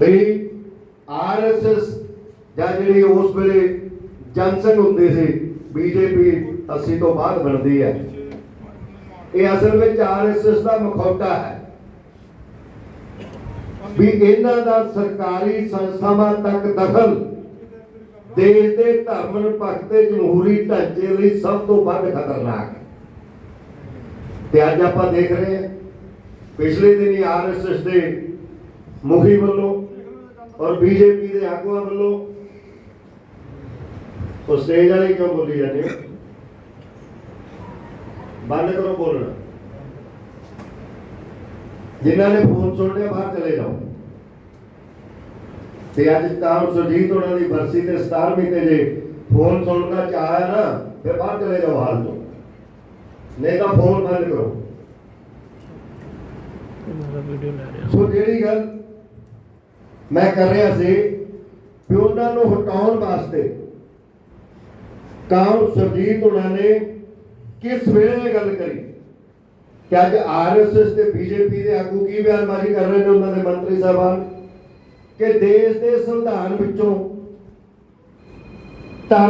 ਵੀ RSS ਜਾਂ ਜਿਹੜੀ ਉਸ ਵੇਲੇ ਜਨਸੰਘ ਹੁੰਦੇ ਸੀ ਬੀਜੇਪੀ 80 ਤੋਂ ਬਾਅਦ ਬਣਦੀ ਹੈ। ਇਹ ਅਸਲ ਵਿੱਚ ਆਰਐਸਐਸ ਦਾ ਮੁਖੌਟਾ ਹੈ ਵੀ ਇਹਨਾਂ ਦਾ ਸਰਕਾਰੀ ਸੰਸਥਾਵਾਂ ਤੱਕ ਦਖਲ ਦੇਸ਼ ਦੇ ਧਰਮ ਨਿਰਪੱਖ ਤੇ ਜਮਹੂਰੀ ਢਾਂਚੇ ਲਈ ਸਭ ਤੋਂ ਵੱਧ ਖਤਰਨਾਕ ਹੈ। ਤੇ ਅੱਜ ਆਪਾਂ ਦੇਖ ਰਹੇ ਹਾਂ, ਪਿਛਲੇ ਦਿਨੀ ਆਰਐਸਐਸ ਦੇ ਮੁਖੀ ਵੱਲੋਂ ਔਰ ਬੀਜੇਪੀ ਦੇ ਆਗੂਆਂ ਵੱਲੋਂ ਉਹ ਸਟੇਜ ਵਾਲੇ ਕਿਉਂ ਬੋਲੀ ਜਾਂਦੇ? ਬੰਦ ਕਰੋ ਬੋਲਣਾ। ਜਿਨ੍ਹਾਂ ਨੇ ਫੋਨ ਸੁਣ ਲਿਆ ਬਾਹਰ ਚਲੇ ਜਾਓ। ਤੇ ਅੱਜ ਤਾਂ ਸੁਰਜੀਤ ਉਹਨਾਂ ਦੀ ਬਰਸੀ ਤੇ 17ਵੀਂ ਤੇ ਜੇ ਫੋਨ ਸੁਣਨ ਦਾ ਚਾਹ ਹੈ ਨਾ ਫਿਰ ਬਾਹਰ ਚਲੇ ਜਾਓ ਹਾਲ ਤੋਂ। ਨਹੀਂ ਤਾਂ ਫੋਨ ਬੰਦ ਕਰੋ। ਸੋ ਜਿਹੜੀ ਗੱਲ ਮੈਂ ਕਰ ਰਿਹਾ ਸੀ ਵੀ ਉਹਨਾਂ ਨੂੰ ਹਟਾਉਣ ਵਾਸਤੇ। ਕਾਉਂ ਸੁਰਜੀਤ ਉਹਨਾਂ ਨੇ ਕਿਸ ਵੇਲੇ ਗੱਲ ਕਰੀ? ਕਿ ਅੱਜ ਆਰਐਸਐਸ ਤੇ ਬੀਜੇਪੀ ਦੇ ਆਗੂ ਕੀ ਬਿਆਨਬਾਜ਼ੀ ਕਰ ਰਹੇ ਨੇ ਉਹਨਾਂ ਦੇ ਮੰਤਰੀ ਸਾਹਿਬਾਨ? ਕਿ ਦੇਸ਼ ਦੇ ਸੰਵਿਧਾਨ ਵਿੱਚੋਂ ਧਰਮ